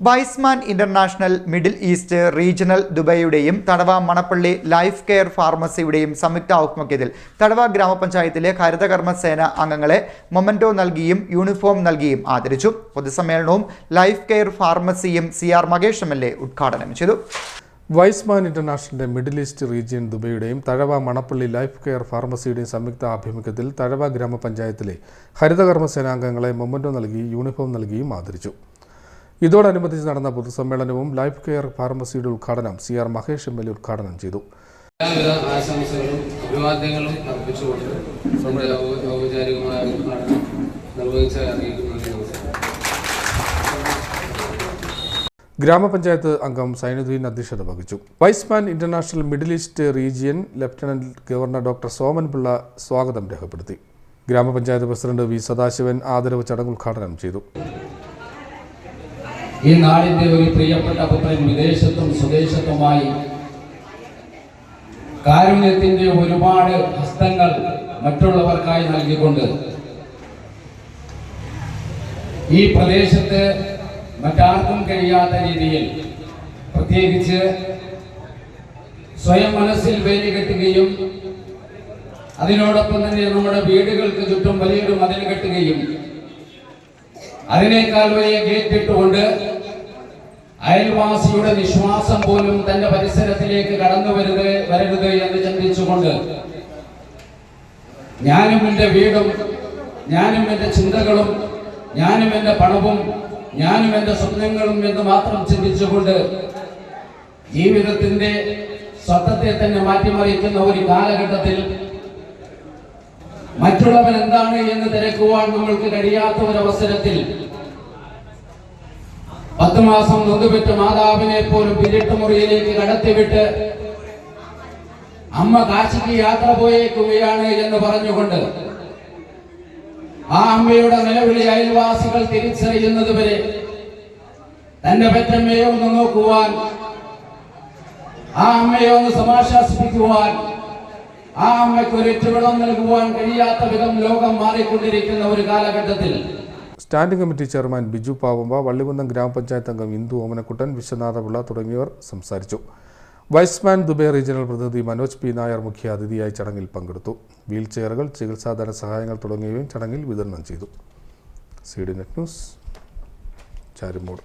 Y's Men international Middle East regional ദുബൈയുടെയും തടവ Manappally life care ഫാർമസിയുടെയും സംയുക്ത ആഭിമുഖ്യത്തിൽ തടവ ഗ്രാമപഞ്ചായത്തിലെ ഹരിതകർമ്മ സേന അംഗങ്ങളെ മൊമന്റോ നൽകിയും യൂണിഫോം നൽകിയും ആദരിച്ചു. പൊതുസമ്മേളനവും life care ഫാർമസിയും C R Mahesh M L A ഉദ്ഘാടനം ചെയ്തു. വൈസ്മാൻ ഇന്റർനാഷണലിന്റെ മിഡിൽ ഈസ്റ്റ് റീജിയൻ ദുബൈയുടെയും തഴവ മണപ്പള്ളി ലൈഫ് കെയർ ഫാർമസിയുടെയും സംയുക്ത ആഭിമുഖ്യത്തിൽ തഴവ ഗ്രാമപഞ്ചായത്തിലെ ഹരിതകർമ്മ സേനാംഗങ്ങളെ മൊമന്റോ നൽകി യൂണിഫോം നൽകിയും ആദരിച്ചു. ഇതോടനുബന്ധിച്ച് നടന്ന പൊതുസമ്മേളനവും ലൈഫ് കെയർ ഫാർമസിയുടെ ഉദ്ഘാടനം C R Mahesh M L A ഉദ്ഘാടനം ചെയ്തു. എല്ലാവിധ ആശംസകളും അഭിവാദ്യങ്ങളും അർപ്പിച്ചുകൊണ്ട് നമ്മുടെ ഔ- ഔപചാരികമായ ഉദ്ഘാടനം നിർവഹിച്ച അറിയിക്കുന്നതിന് ഗ്രാമപഞ്ചായത്ത് അംഗം സൈനുദ്ദീൻ അധ്യക്ഷത വഹിച്ചു. Y's Y's Men international middle east region lieutenant governor doctor Soman Pillai സ്വാഗതം രേഖപ്പെടുത്തി. ഗ്രാമപഞ്ചായത്ത് പ്രസിഡന്റ് വി സദാശിവൻ ആദരവ് ചടങ്ങ് ഉദ്ഘാടനം ചെയ്തു. ഈ നാടിന്റെ ഒരു പ്രിയപ്പെട്ട പുത്രൻ വിദേശത്തും സ്വദേശത്തുമായി കാരുണ്യത്തിന്റെ ഒരുപാട് ഹസ്തങ്ങൾ മറ്റുള്ളവർക്കായി നൽകിക്കൊണ്ട് ഈ പ്രദേശത്ത് മറ്റാർക്കും കഴിയാത്ത രീതിയിൽ പ്രത്യേകിച്ച് സ്വയം മനസ്സിൽ വേലി കെട്ടുകയും അതിനോടൊപ്പം തന്നെ നമ്മുടെ വീടുകൾക്ക് ചുറ്റും വലിയൊരു മതിൽ കെട്ടുകയും അതിനേക്കാൾ വലിയ ഗേറ്റ് ഇട്ടുകൊണ്ട് അയൽവാസിയുടെ വിശ്വാസം പോലും തന്റെ പരിസരത്തിലേക്ക് കടന്നു വരുത് വരരുത് എന്ന് ചിന്തിച്ചുകൊണ്ട് ഞാനും എന്റെ വീടും ഞാനും എന്റെ ചിന്തകളും ഞാനും എന്റെ പണവും ഞാനും എന്റെ സ്വപ്നങ്ങളും എന്ന് മാത്രം ചിന്തിച്ചുകൊണ്ട് ജീവിതത്തിന്റെ സ്വത്തത്തെ തന്നെ മാറ്റിമറിക്കുന്ന ഒരു കാലഘട്ടത്തിൽ മറ്റുള്ളവൻ എന്താണ് എന്ന് തിരക്കുവാൻ നമ്മൾക്ക് കഴിയാത്ത ഒരു അവസരത്തിൽ പത്ത് മാസം നൊന്തുപെറ്റ മാതാവിനെ പോലും പിരിട്ട് മുറിയിലേക്ക് കടത്തിവിട്ട് അമ്മ കാശിക്ക് യാത്ര പോയേക്കുകയാണ് എന്ന് പറഞ്ഞുകൊണ്ട് ആ അമ്മയുടെ നിലവിളി അയൽവാസികൾ തിരിച്ചറിയുന്നത് വരെ തന്റെ പെറ്റമ്മയെ ഒന്ന് നോക്കുവാൻ ആ അമ്മയെ ഒന്ന് സമാശ്വാസിപ്പിക്കുവാൻ ആ അമ്മയ്ക്ക് ഒരു വെള്ളം നൽകുവാൻ കഴിയാത്ത വിധം ലോകം മാറിക്കൊണ്ടിരിക്കുന്ന ഒരു കാലഘട്ടത്തിൽ standing committee chairman Biju Pavumba Vallikunnam ഗ്രാമപഞ്ചായത്ത് അംഗം ഇന്ദു ഓമനക്കുട്ടൻ വിശ്വനാഥപിള്ള തുടങ്ങിയവർ സംസാരിച്ചു. വൈസ്മാൻ ദുബൈ റീജിയണൽ പ്രതിനിധി മനോജ് പി. നായർ മുഖ്യ അതിഥിയായി ചടങ്ങിൽ പങ്കെടുത്തു. വീൽ ചെയറുകൾ ചികിത്സാ ധനസഹായങ്ങൾ തുടങ്ങിയവയും ചടങ്ങിൽ വിതരണം ചെയ്തു. C D net news Charummood.